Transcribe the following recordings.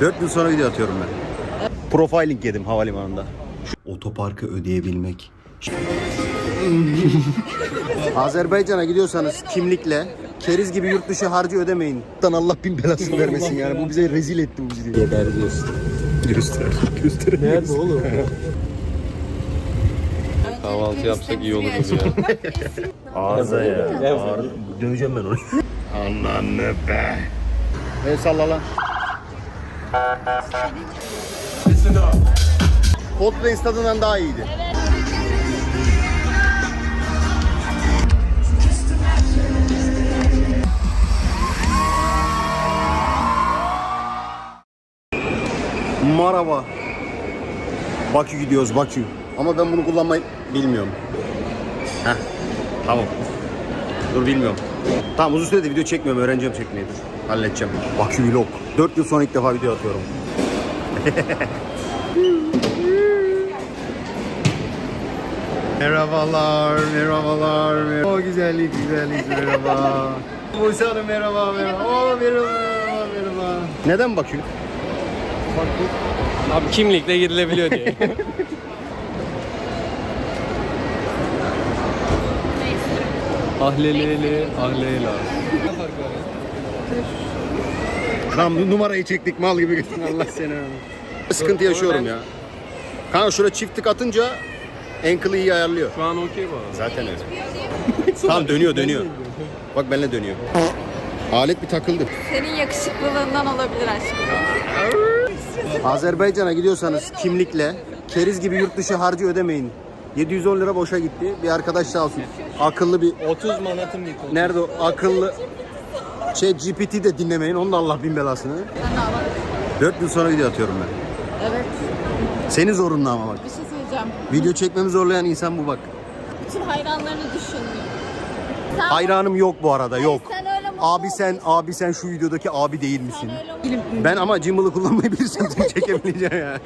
4 yıl sonra video atıyorum ben. Profiling yedim havalimanında. Şu otoparkı ödeyebilmek. Azerbaycan'a gidiyorsanız kimlikle keriz gibi yurt dışı harcı ödemeyin. Lan Allah bin belasını vermesin yani. Bu bize rezil etti bu bizi. Diyorsun. Göster, göster. Nerede oğlum? Kahvaltı yapsak iyi olur ya. Ağza ya. Döveceğim ben onu. Ananı be. El salla lan. Coldplay stadından daha iyiydi. Merhaba. Bakü gidiyoruz Bakü. Ama ben bunu kullanmayı bilmiyorum. Heh, tamam. Dur bilmiyorum. Tamam uzun süredir video çekmiyorum. Öğreneceğim çekmeyi. Dur. Halledeceğim. Bakü vlog. 4 yıl sonra ilk defa video atıyorum. merhabalar, merhabalar, merhaba. O güzellik, güzellik, merhaba. Buse Hanım merhaba, merhaba. Oo, merhaba, merhaba, merhaba. Neden Bakü? Abi kimlikle girilebiliyor diye. Ahlelele, ahlela. Lan numarayı çektik mal gibi gitsin Allah seni. Sıkıntı yaşıyorum ya. Kanka şuraya çift tık atınca ankle'ı iyi ayarlıyor. Şu an okey bu arada. Zaten öyle. tamam dönüyor dönüyor. Bak benimle dönüyor. Alet bir takıldı. Senin yakışıklılığından olabilir aşkım. Azerbaycan'a gidiyorsanız kimlikle keriz gibi yurt dışı harcı ödemeyin. 710 lira boşa gitti. Bir arkadaş sağ olsun. Akıllı bir 30 manatım yıkıldı. nerede o akıllı şey GPT de dinlemeyin. Onun da Allah bin belasını. 4 yıl sonra video atıyorum ben. Evet. Senin zorunlu ama bak. Bir şey söyleyeceğim. Video çekmemi zorlayan insan bu bak. Bütün hayranlarını düşün. Sen, Hayranım yok bu arada yok. Sen öyle mutlu Abi sen abi sen şu videodaki abi değil misin? Sen öyle Ben ama Jimbal'ı kullanmayı bilirsem seni çekebileceğim yani.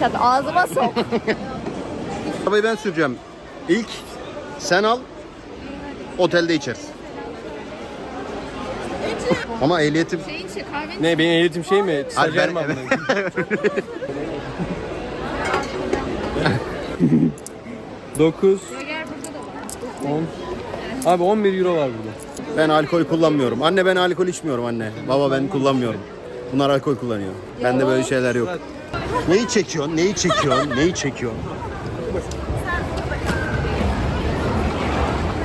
4 senedir bir şey at- Ağzıma sok. Arabayı ben süreceğim. İlk sen al, otelde içeriz. Ama ehliyetim... Şeyin şey kahvenin Ne benim eğitim şey mi? Stajyer mi amına? Dokuz, Burger burada da var. on. Abi 11 euro var burada. Ben alkol kullanmıyorum. Anne ben alkol içmiyorum anne. Baba ben kullanmıyorum. Bunlar alkol kullanıyor. Bende böyle şeyler yok. Neyi çekiyorsun? Neyi çekiyorsun? Neyi çekiyorsun?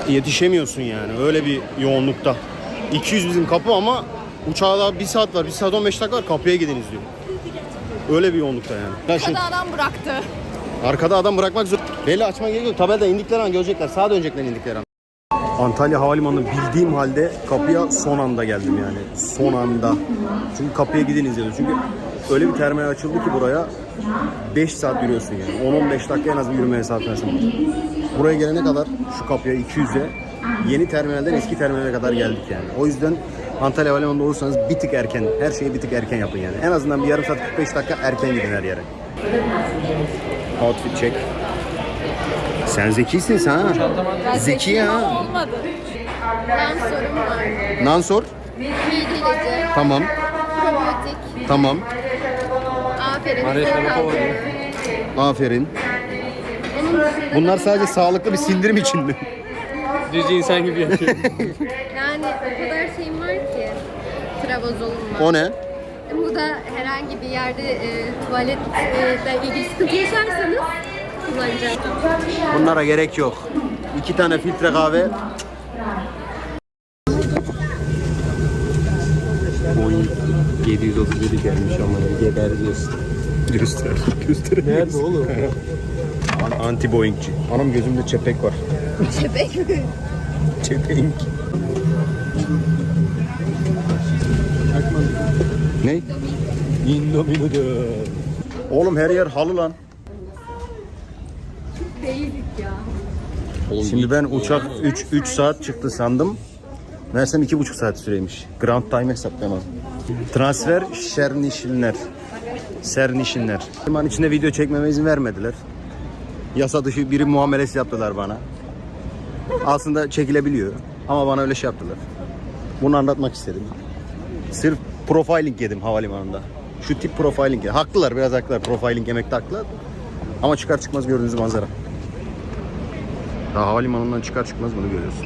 Yetişemiyorsun yani öyle bir yoğunlukta. 200 bizim kapı ama uçağa daha 1 saat var. 1 saat 15 dakika var kapıya gidiniz diyor. Öyle bir yoğunlukta yani. Ya şu- Hadi adam bıraktı. Arkada adam bırakmak zor. Belli açma gerek yok. Tabelada indikleri an görecekler. Sağa dönecekler indikleri an. Antalya Havalimanı'nı bildiğim halde kapıya son anda geldim yani. Son anda. Çünkü kapıya gidiniz diyordu. Çünkü öyle bir terminal açıldı ki buraya 5 saat yürüyorsun yani. 10-15 dakika en az bir yürüme mesafesi var. Buraya gelene kadar şu kapıya 200'e yeni terminalden eski terminale kadar geldik yani. O yüzden Antalya Havalimanı'nda olursanız bir tık erken, her şeyi bir tık erken yapın yani. En azından bir yarım saat 45 dakika erken gidin her yere. Outfit check. Sen zekisin sen ha. Zeki ama Olmadı. Sorum var. Nansor. Midelici, Tamam. probiyotik. Tamam. Aferin. Aferin. Bunlar sadece sağlıklı bir sindirim için mi? Düz insan gibi yaşıyor. yani o kadar şeyim var ki. Trabzolum var. O ne? Bu da herhangi bir yerde e, tuvaletle ilgili sıkıntı yaşarsanız kullanacağım. Bunlara gerek yok. İki tane filtre kahve. Boeing 737 gelmiş ama geber diyorsun. Göster. Göster. Nerede oğlum? Anti Boeing'ci. Anam gözümde çepek var. Çepek mi? Çepenk. Ne? Indomino'da. Oğlum her yer halı lan. Değildik ya. Şimdi ben uçak 3 3 saat çıktı sandım. Meğersem 2,5 saat süreymiş. Grand time hesaplayamadım. Transfer Şernişinler. Sernişinler. Liman içinde video çekmeme izin vermediler. Yasa dışı biri muamelesi yaptılar bana. Aslında çekilebiliyor. Ama bana öyle şey yaptılar. Bunu anlatmak istedim. Sırf profiling yedim havalimanında. Şu tip profiling. Haklılar biraz haklılar. Profiling yemekte haklılar. Ama çıkar çıkmaz gördüğünüz manzara. Daha havalimanından çıkar çıkmaz bunu görüyorsun.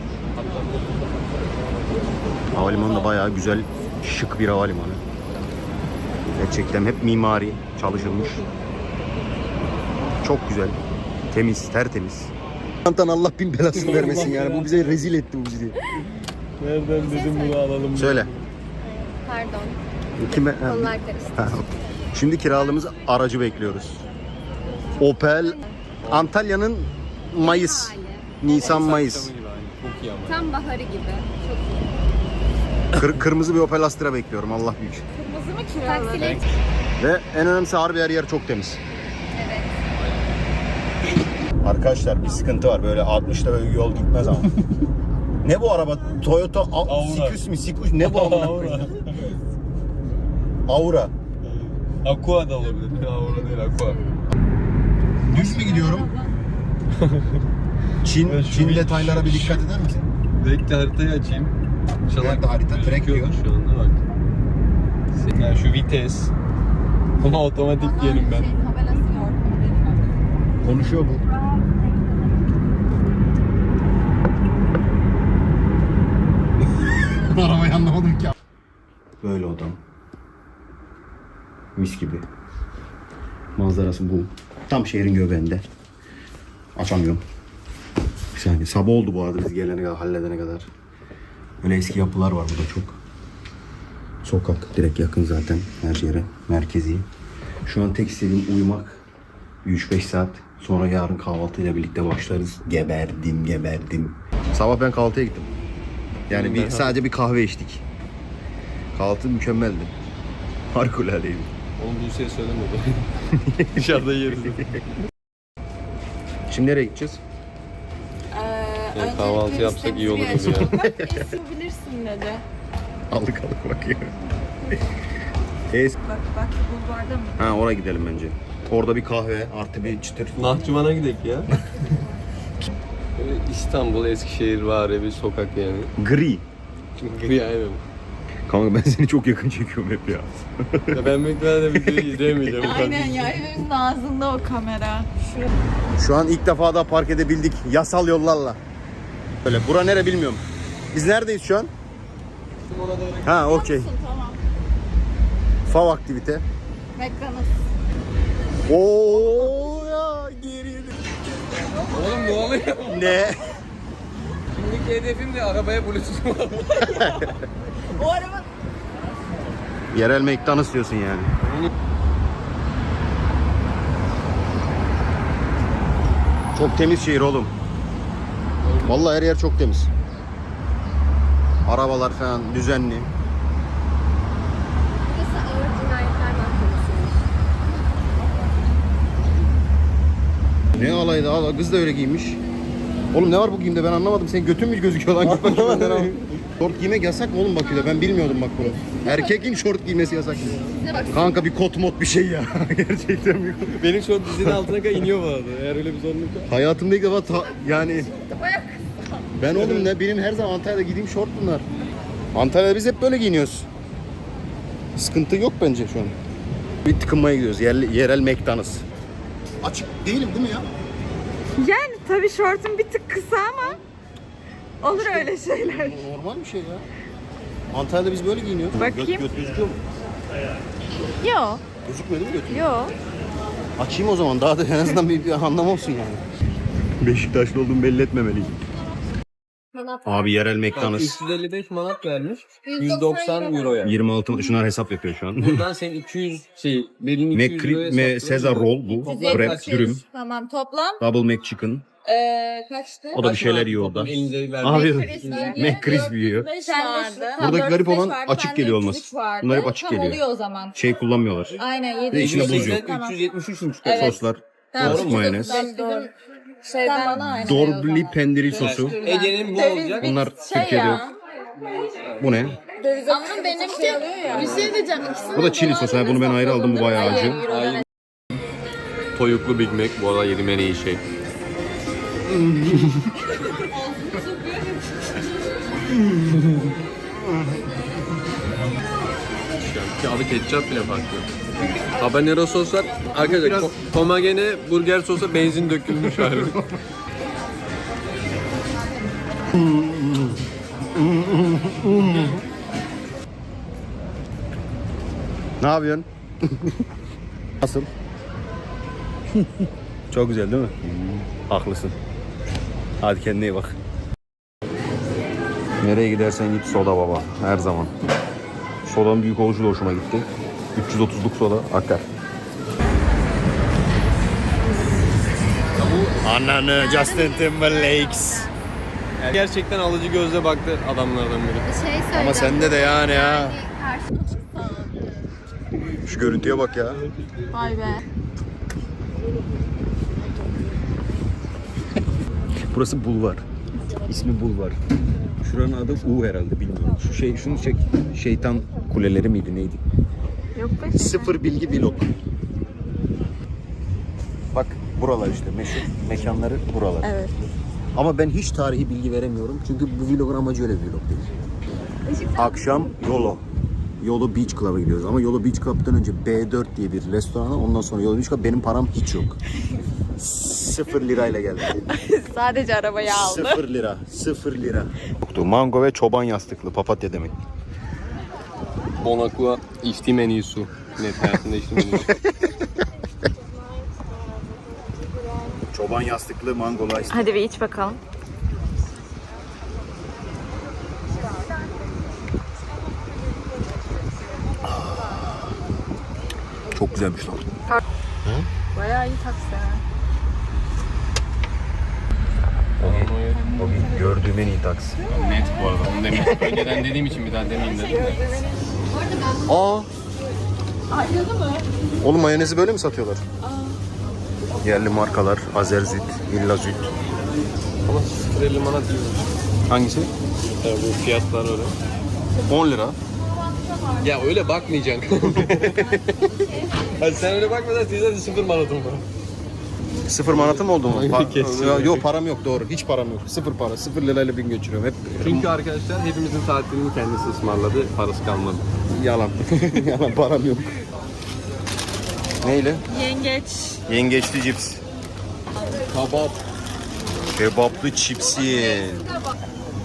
Havalimanı da bayağı güzel, şık bir havalimanı. Gerçekten hep mimari çalışılmış. Çok güzel. Temiz, tertemiz. Antan Allah bin belasını vermesin yani. Bu bize rezil etti bu bizi. Nereden dedim bunu alalım. Söyle. Pardon. Kime? Konular karıştı. Ha, Şimdi kiraladığımız aracı bekliyoruz. Opel Antalya'nın Mayıs. Nisan Mayıs. Tam baharı gibi. Çok iyi. Kır- kırmızı bir Opel Astra bekliyorum Allah büyük. Taksiler Ve en önemlisi harbi her yer çok temiz. Arkadaşlar bir sıkıntı var böyle 60'ta böyle yol gitmez ama. ne bu araba? Toyota A- Aura. Sikus mi? Sikus ne bu amına koyayım? Aura. Aqua da olabilir. Aura değil Aqua. Düz mü gidiyorum? Çin, Evet, şu Çin bir- detaylara bir dikkat eder misin? Bekle haritayı açayım. Nerede harita? Gözüküyordur diyor. Şu bak. Yani şu vites. Bunu otomatik diyelim ben. Şey, gördüm. Konuşuyor bu. Arabayı anlamadım ki. Böyle odam. Mis gibi. Manzarası bu. Tam şehrin göbeğinde. Açamıyorum. Bir saniye. Sabah oldu bu arada biz gelene kadar, halledene kadar. Böyle eski yapılar var burada çok. Sokak direkt yakın zaten her yere. Merkezi. Şu an tek istediğim uyumak. 3-5 saat. Sonra yarın kahvaltıyla birlikte başlarız. Geberdim, geberdim. Sabah ben kahvaltıya gittim. Yani bir, sadece bir kahve içtik. Kahvaltı mükemmeldi. Harikuladeydi. Onu Buse'ye söylemedi. Dışarıda yeriz. Şimdi nereye gideceğiz? Yani kahvaltı yapsak iyi olur gibi ya. Yapabilirsin dedi. Aldık aldık bakıyor. Es- Bak bak bulvarda mı? ha oraya gidelim bence. Orada bir kahve artı bir çıtır. Nahçıvan'a gidelim ya. Böyle İstanbul, Eskişehir var ya bir sokak yani. Gri. Gri aynen. Kanka ben seni çok yakın çekiyorum hep ya. Ya ben McLaren'de videoyu izleyemeyeceğim. Aynen ya hepimizin ağzında o kamera. Şu an ilk defa da park edebildik yasal yollarla. Böyle bura nere bilmiyorum. Biz neredeyiz şu an? Ha okey. Tamam. Fav aktivite. McDonald's. Oo ya geri. Oğlum ne oluyor? Ne? Şimdiki hedefim de arabaya bluetooth var. O araba Yerel McDonald's diyorsun yani. Çok temiz şehir oğlum. Vallahi her yer çok temiz. Arabalar falan düzenli. Burası ağır cinayetler mahkemesiymiş. Ne alaydı ala kız da öyle giymiş. Oğlum ne var bu giyimde ben anlamadım. Senin götün mü gözüküyor lan? Git al. Şort giymek yasak mı oğlum Bakü'de? Ben bilmiyordum bak bunu. Erkekin şort giymesi yasak. Kanka bir kot mod bir şey ya. Gerçekten bir Benim an dizinin altına kadar iniyor bu arada. Eğer öyle bir var. Hayatımda ilk defa ta- yani ben oğlum ne benim her zaman Antalya'da giydiğim şort bunlar. Antalya'da biz hep böyle giyiniyoruz. Sıkıntı yok bence şu an. Bir tıkınmaya gidiyoruz. Yerli, yerel McDonald's. Açık değilim değil mi ya? Yani tabii şortun bir tık kısa ama olur öyle şeyler. Normal bir şey ya. Antalya'da biz böyle giyiniyoruz. Bakayım. Göt, göt gözüküyor mu? Yo, Gözükmüyor değil mi götün? yo. Açayım o zaman daha da en azından bir, bir anlam olsun yani. Beşiktaşlı olduğumu belli etmemeliyim. Manat Abi yerel McDonald's. 355 manat vermiş. 190 euroya. 26 şunlar hesap yapıyor şu an. Buradan sen 200 şey, benim 200 Macri, euroya me, hesaplıyor. Caesar roll bu. Toplam Wrap kaç dürüm. Tamam toplam Double McChicken. ee, kaçtı? O da bir şeyler yiyor orada. elinize vermiş? Abi. McCrispy yiyor. 5 vardı. Buradaki garip olan açık geliyor olması. Bunlar hep açık Tam geliyor. oluyor o zaman. Şey kullanmıyorlar. Aynen Ve 7. içine buz yok. 373'müş. Evet. Soslar. Tamam, Klasik mayonez. Ben doğru. Şeyden bana aynı Dorbli pendiri sosu. Ece'nin bu olacak. Bunlar Şey Türkiye'de yok. Bu ne? Ama benimki bir şey diyeceğim. İkisini Bu da çili sosu. Ha, Bunu ben ayrı aldım. Bu bayağı acı. Toyuklu Big Mac bu arada yediğim en iyi şey. Abi ketçap bile farklı. Habanero soslar arkadaşlar ko- komagene burger sosa benzin dökülmüş hali. Ne yapıyorsun? Nasıl? Çok güzel değil mi? Haklısın. Hadi kendine iyi bak. Nereye gidersen git soda baba. Her zaman. Sodanın büyük oluşu da hoşuma gitti. 330'luk soda akar. Ananı Justin Timberlake's. Gerçekten alıcı gözle baktı adamlardan biri. Şey söyleyeceğim. Ama sende de yani ya. Şu görüntüye bak ya. Vay be. Burası bulvar. İsmi bulvar. Şuranın adı U herhalde bilmiyorum. Şu şey şunu çek. Şeytan kuleleri miydi neydi? Sıfır bilgi vlog. Bak buralar işte meşhur mekanları buralar. Evet. Ama ben hiç tarihi bilgi veremiyorum. Çünkü bu vlogun amacı öyle bir vlog değil. Akşam Yolo. Yolo Beach Club'a gidiyoruz. Ama Yolo Beach Club'dan önce B4 diye bir restorana ondan sonra Yolo Beach Club benim param hiç yok. Sıfır lirayla geldim. Sadece arabayı aldı. Sıfır lira. Sıfır lira. Mango ve çoban yastıklı papatya demek. Bonakua içtiğim en iyi su. Net hayatımda içtiğim en iyi su. Çoban yastıklı mangolu ice tea. Hadi bir iç bakalım. Çok güzelmiş lan. Bayağı iyi taksi. Bugün gördüğüm en iyi taksi. Net bu arada onu demeyeyim. Önceden dediğim için bir daha demeyeyim dedim. Aa. Oğlum mayonezi böyle mi satıyorlar? Yerli markalar, Azerzüt, Villazüt. Ama 0.50 manat gibi. Hangisi? Ya bu fiyatlar öyle. 10 lira. Ya öyle bakmayacaksın. Hadi sen öyle bakmadan size sıfır manatım var. Sıfır manatım oldu mu? Pa- yok param yok doğru. Hiç param yok. Sıfır para. Sıfır lirayla bin götürüyorum. Hep Çünkü arkadaşlar hepimizin tatilini kendisi ısmarladı. Parası kalmadı. yalan. yalan param yok. Neyle? Yengeç. Yengeçli cips. Kabap. Kebaplı çipsi.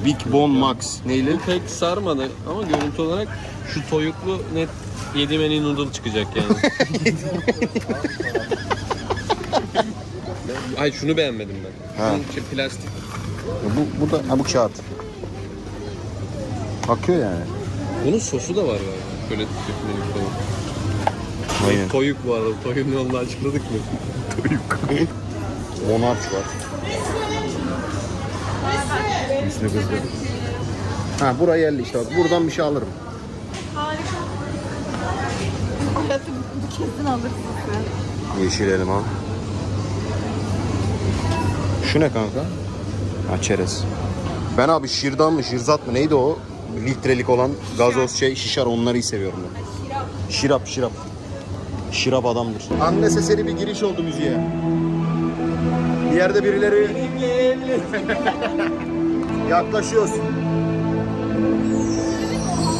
Big Bone Max. Neyle? Bu pek sarmadı ama görüntü olarak şu toyuklu net yediğim en iyi noodle çıkacak yani. Ay şunu beğenmedim ben. Ha. Şunun şey, plastik. Bu, bu da ha, bu kağıt. Akıyor yani. Bunun sosu da var galiba. Böyle tüketmelik falan. Aynen. Toyuk bu arada. Toyun ne olduğunu açıkladık mı? Monarch var. Üstüne kızdı. Ha buraya yerli işte bak. Buradan bir şey alırım. Fiyatı kesin alırsın sen. Yeşil elma. Şu ne kanka? Ha çerez. Ben abi şirdan mı şirzat mı neydi o? Litrelik olan gazoz şey şişer onları iyi seviyorum ben. Şirap şirap. Şirap adamdır. Anne sesleri bir giriş oldu müziğe. Bir yerde birileri yaklaşıyoruz.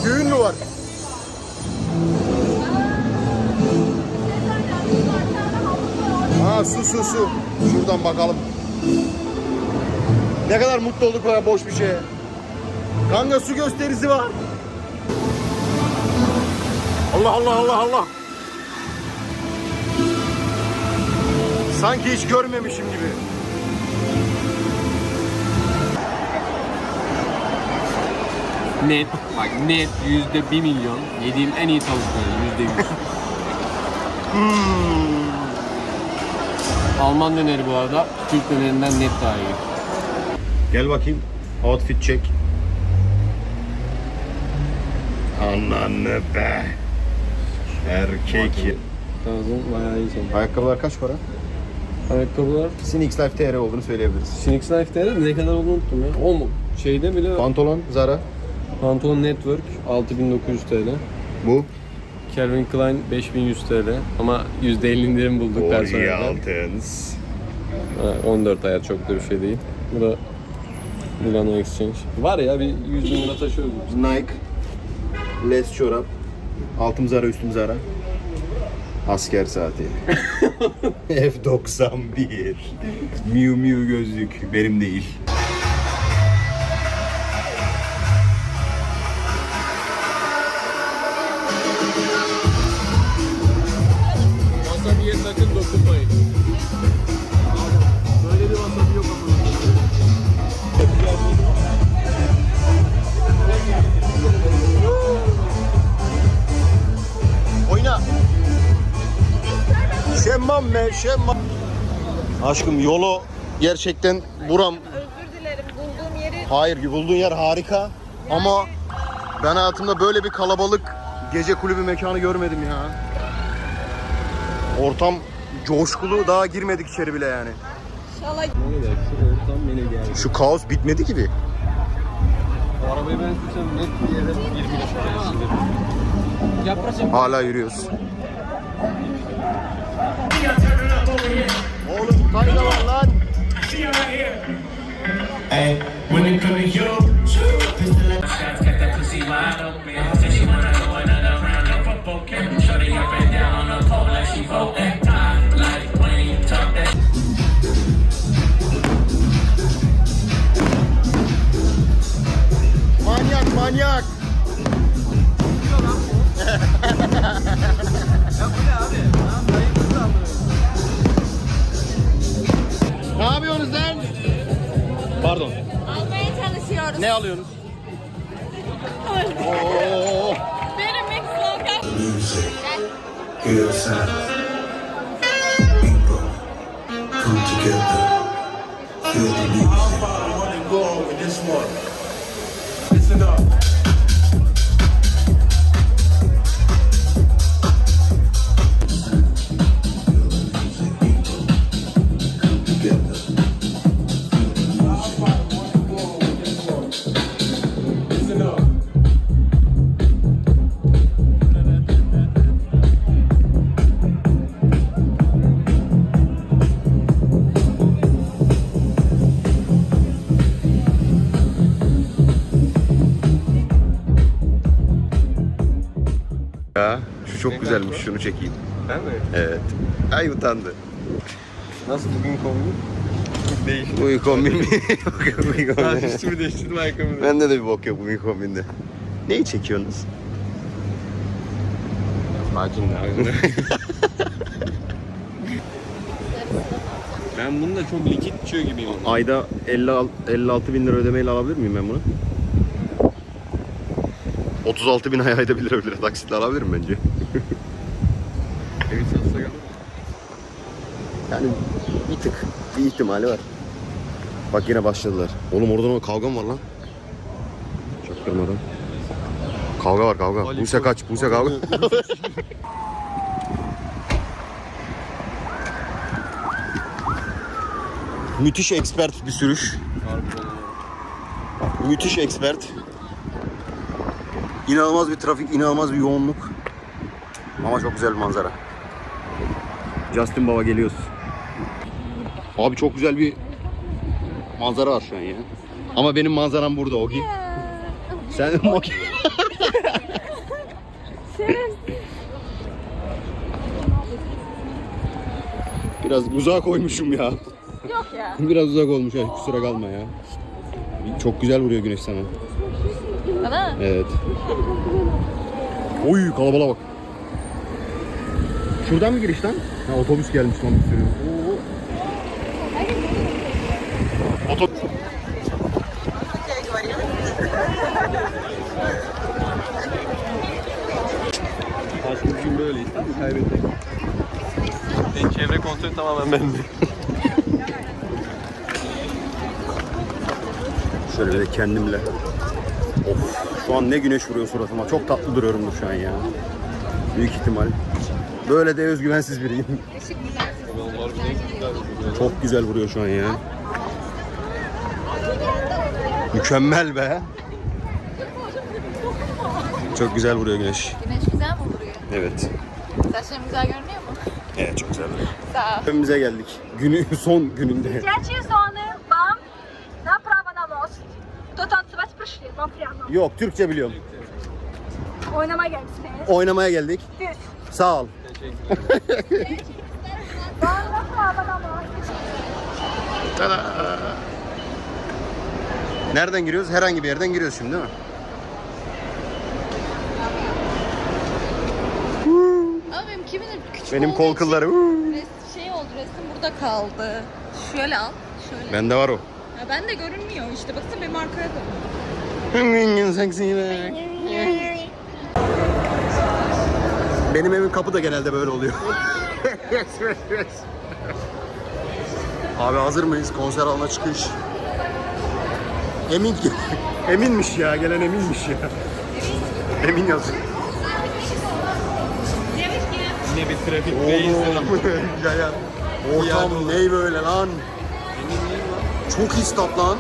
Düğün mü var? Ha su su su. Şuradan bakalım. Ne kadar mutlu olduk böyle boş bir şeye. Kanka su gösterisi var. Allah Allah Allah Allah. Sanki hiç görmemişim gibi. Net. Bak net yüzde bir milyon. Yediğim en iyi tavukları yüzde yüz. Alman döneri bu arada. Türk dönerinden net daha iyi. Gel bakayım. Outfit check. Ananı be. Erkek. Tarzın bayağı iyi senin. Ayakkabılar kaç para? Ayakkabılar. Sinix Life TR olduğunu söyleyebiliriz. Phoenix Life'de ne kadar olduğunu unuttum ya. O mu? Şeyde bile Pantolon Zara. Pantolon Network 6900 TL. Bu. Calvin Klein 5100 TL ama %50 indirim bulduk personelden. Orientals. Ha, 14 ayar çok da bir şey değil. Bu da Milano Exchange. Var ya bir 100 bin lira taşıyoruz. Nike, Les çorap, altımız ara üstümüz ara. Asker saati. F91. Miu Miu gözlük. Benim değil. Aşkım yolu gerçekten buram. Özür dilerim bulduğum yeri Hayır bulduğun yer harika. Ama ben hayatımda böyle bir kalabalık gece kulübü mekanı görmedim ya. Ortam coşkulu daha girmedik içeri bile yani. inşallah şu ortam beni geldi. Şu kaos bitmedi gibi. Arabayı ben sürsem net bir yere 20 yaşında Hala yürüyoruz. Oğlum tayga var lan. Hey, when it come to you, pistol at çalışıyoruz. Ne alıyorsunuz? Oo. Benim mix local. Hear the sound. People come together. Feel the music. How far I wanna go with this one? Listen up. Çekeyim. Değil mi? Evet. Ay utandı. Nasıl bugün kombin? Değişti. Bu kombin mi? Bu kombin. Ben üstümü değiştirdim ayakkabımı. Bende de bir bok yok bu kombinde. Neyi çekiyorsunuz? Sakin de Ben bunu da çok likit içiyor gibiyim. Ayda 50, 56 bin lira ödemeyle alabilir miyim ben bunu? 36 bin ay ayda 1 lira 1 lira taksitle alabilirim bence. Evi satsa kalır. Yani bir tık bir ihtimali var. Bak yine başladılar. Oğlum oradan o kavga mı var lan? Çaktırmadan. Kavga var kavga. Ali Buse kaç, Buse kavga. Müthiş expert bir sürüş. Müthiş expert. İnanılmaz bir trafik, inanılmaz bir yoğunluk. Ama çok güzel bir manzara. Justin Baba geliyoruz. Abi çok güzel bir manzara var şu an ya. Ama benim manzaram burada Ogi. Sen Ogi. Biraz uzak koymuşum ya. Yok ya. Biraz uzak olmuş ya. Kusura kalma ya. Çok güzel vuruyor güneş sana. Bana Evet. Oy kalabalığa bak. Şuradan mı giriş lan? Ha, otobüs gelmiş lan bir sürü. Otobüs. Başka bir gün böyle işte. Kaybettik. En çevre kontrolü tamamen bende. Şöyle bir de kendimle. Of şu an ne güneş vuruyor suratıma. Çok tatlı duruyorumdur şu an ya. Büyük ihtimal. Böyle de özgüvensiz biriyim. Çok güzel vuruyor şu an ya. Mükemmel be. Çok güzel vuruyor güneş. güneş güzel mi vuruyor? Evet. Saçlarım güzel görünüyor mu? Evet çok güzel. Sağ ol. Evimize geldik. Günü son gününde. Dzieci żony mam na prawo na los. Yok Türkçe biliyorum. Oynama gelmişsiniz. Oynamaya geldik. Sağ ol. Tada. Nereden giriyoruz? Herhangi bir yerden giriyoruz şimdi değil mi? Benim kol kılları. res- şey oldu resim burada kaldı. Şöyle al. Şöyle. Bende var o. Ya ben de görünmüyor işte. Baksana benim arkaya da. Benim evin kapı da genelde böyle oluyor. Abi hazır mıyız? Konser alanına çıkış. Emin ki. Eminmiş ya. Gelen eminmiş ya. Emin yazıyor. Trafik Oğlum. ya ya. Ortam ney böyle lan? Çok iyi stat lan.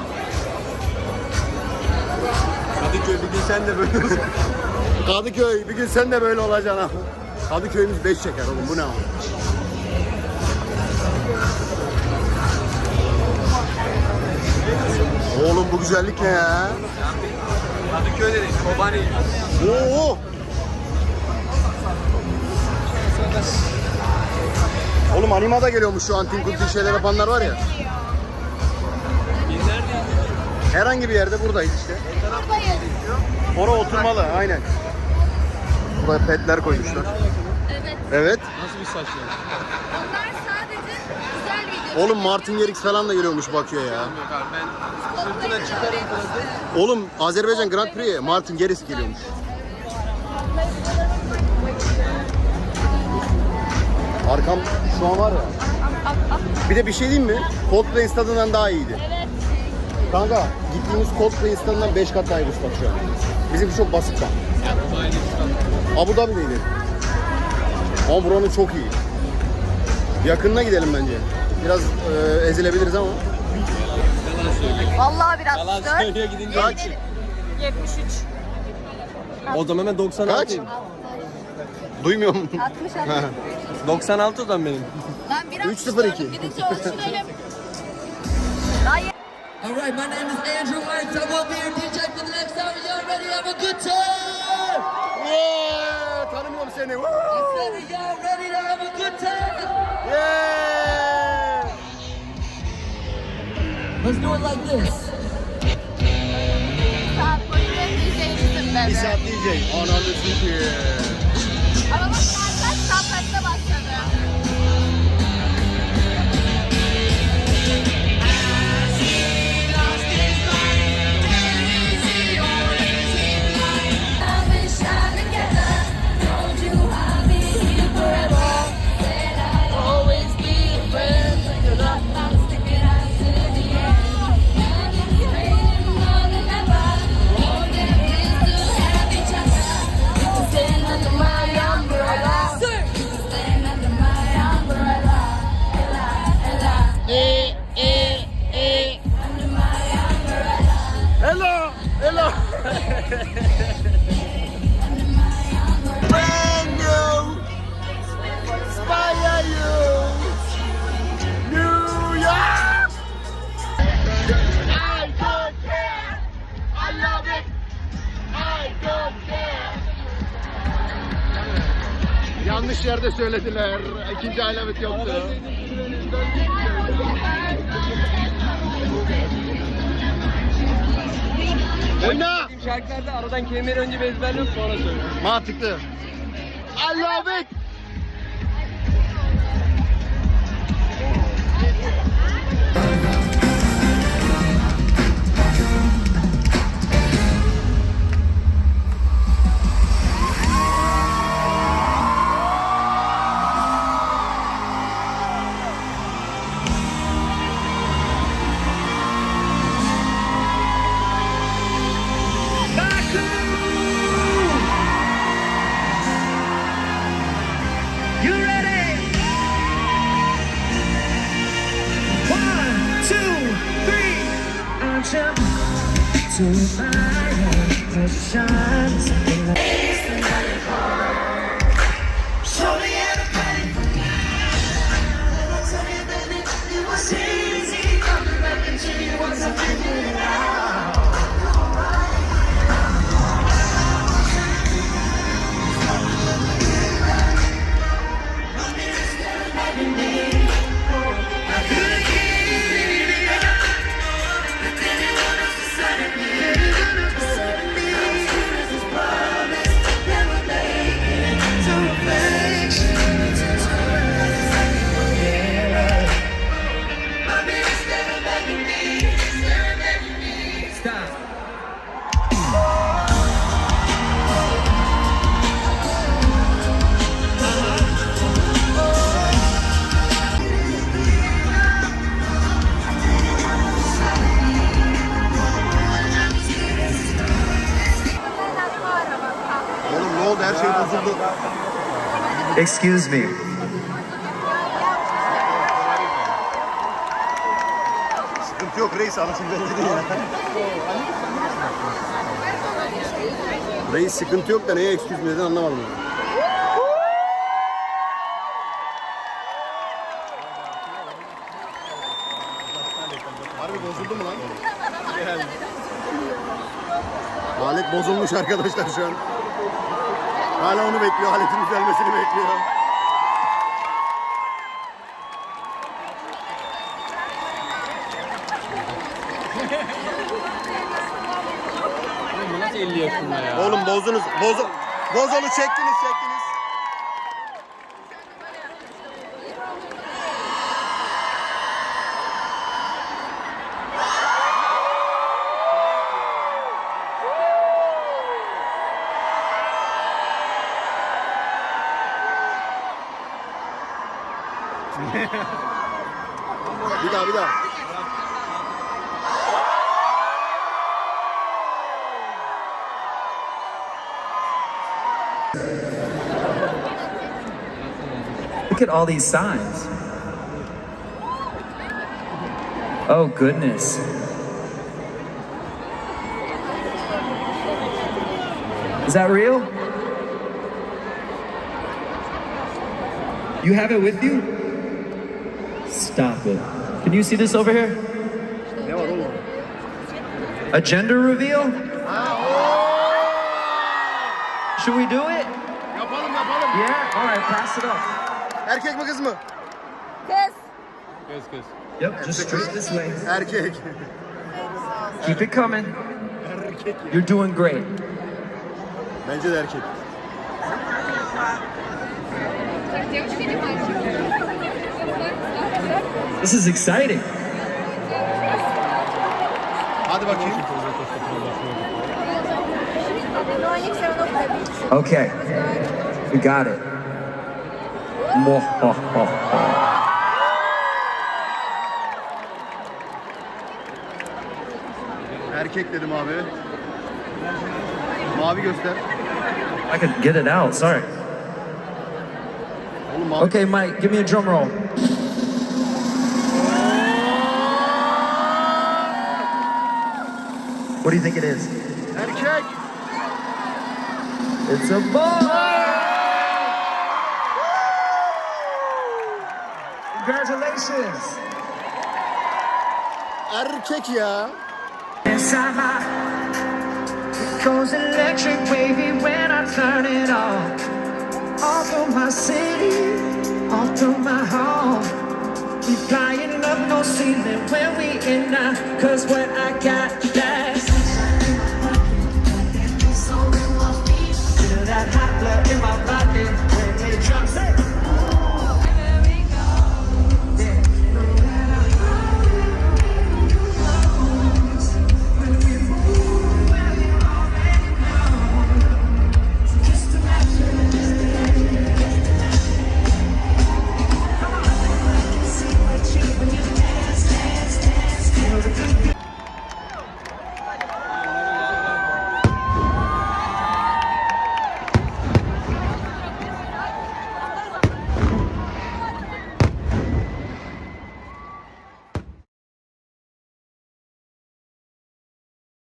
Kadıköy bir gün sen de böyle Kadıköy bir gün sen de böyle olacaksın ha. Kadıköy'ümüz 5 çeker oğlum bu ne abi? Oğlum bu güzellik ne ya? Kadıköy'de değil, Kobani. Oo! Oğlum animada geliyormuş şu antin kuntin şeyler yapanlar var ya. Herhangi bir yerde buradayız işte. Oraya oturmalı aynen. Buraya petler koymuşlar. Evet. Evet. Nasıl bir saç? Onlar sadece güzel video. Oğlum Martin Garrix falan da geliyormuş bakıyor ya. Ben sırtına çıkarım kılıcı. Oğlum Azerbaycan Grand Prix'e Martin Garrix geliyormuş. Arkam şu an var ya. Bir de bir şey diyeyim mi? Coldplay stadından daha iyiydi. Evet. Kanka gittiğimiz Coldplay stadından 5 kat daha iyi bu stat şu an. Bizimki çok basit lan. Abu Dhabi'deydi. Ama buranın çok iyi. Yakınına gidelim bence. Biraz e, ezilebiliriz ama. Yalan söylüyor. Vallahi biraz Yalan söylüyor gidince. Kaç? 73. O zaman ben 96. Kaç? Duymuyorum. 60 96 o zaman benim. Ben biraz 3-0-2. Gidince ölçülelim. All right, my name is Andrew White. I will be your DJ for the next hour. Y'all ready to have a good time? Yeah, tanımıyorum seni. Woo! I said, are y'all ready to have a good time? Yeah! Let's do it like this. Bir saat DJ. Ananı sikeyim. Söylediler. İkinci alamet yoktu. Oyna. Şarkılarda aradan kelimeleri önce bir sonra söylüyorum. Mantıklı. Excuse me. Sıkıntı yok reis anlatım belli. Reis sıkıntı yok da neye excuse me dedin anlamadım. yani. Bozulmuş arkadaşlar şu an. Hala onu bekliyor, aletin düzelmesini bekliyor. Bu nasıl 50 yaşında ya? Oğlum bozdunuz, bozu, bozolu çektiniz. Look at all these signs. Oh, goodness. Is that real? You have it with you? Stop it. Can you see this over here? Ne var oğlum? A gender reveal? Should we do it? Yapalım, yapalım. Yeah? All right, pass it up. Erkek mi kız mı? Kız. Kız kız. Yep, just straight this way. Erkek. Keep it coming. You're doing great. Bence de erkek. This is exciting. Hadi bakayım. Okay, we got it. Erkek dedim abi. Mavi göster. I could get it out. Sorry. Oğlum mavi. Okay, Mike, give me a drum roll. What do you think it is? It's a boy. Congratulations. Erkek ya. It goes electric wavy when I turn it on. All through my city, all through my home. We flying up no ceiling when we in now. Cause what I got